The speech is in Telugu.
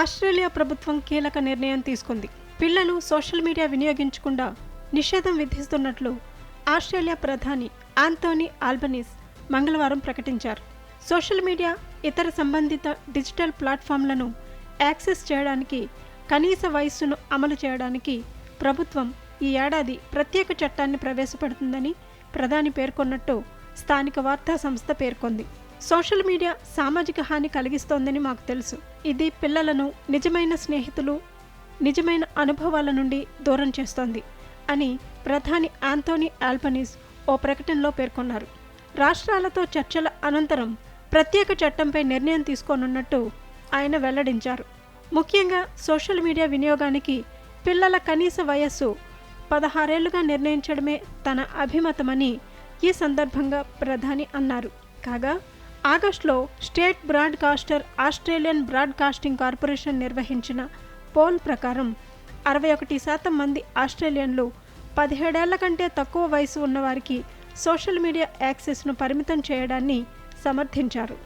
ఆస్ట్రేలియా ప్రభుత్వం కీలక నిర్ణయం తీసుకుంది. పిల్లలు సోషల్ మీడియా వినియోగించకుండా నిషేధం విధిస్తున్నట్లు ఆస్ట్రేలియా ప్రధాని ఆంటోనీ ఆల్బనీస్ మంగళవారం ప్రకటించారు. సోషల్ మీడియా ఇతర సంబంధిత డిజిటల్ ప్లాట్ఫామ్లను యాక్సెస్ చేయడానికి కనీస వయస్సును అమలు చేయడానికి ప్రభుత్వం ఈ ఏడాది ప్రత్యేక చట్టాన్ని ప్రవేశపెడుతుందని ప్రధాని పేర్కొన్నట్టు స్థానిక వార్తా సంస్థ పేర్కొంది. సోషల్ మీడియా సామాజిక హాని కలిగిస్తోందని మాకు తెలుసు. ఇది పిల్లలను నిజమైన స్నేహితులు నిజమైన అనుభవాల నుండి దూరం చేస్తోంది అని ప్రధాని ఆంటోనీ ఆల్బనీస్ ఓ ప్రకటనలో పేర్కొన్నారు. రాష్ట్రాలతో చర్చల అనంతరం ప్రత్యేక చట్టంపై నిర్ణయం తీసుకోనున్నట్టు ఆయన వెల్లడించారు. ముఖ్యంగా సోషల్ మీడియా వినియోగానికి పిల్లల కనీస వయస్సు పదహారేళ్ళుగా నిర్ణయించడమే తన అభిమతమని ఈ సందర్భంగా ప్రధాని అన్నారు. కాగా ఆగస్టులో state broadcaster Australian broadcasting corporation నిర్వహించిన పోల్ ప్రకారం అరవై ఒకటి శాతం మంది ఆస్ట్రేలియన్లు పదిహేడేళ్ళ కంటే తక్కువ వయసు ఉన్నవారికి సోషల్ మీడియా యాక్సెస్ను పరిమితం చేయడాన్ని సమర్థించారు.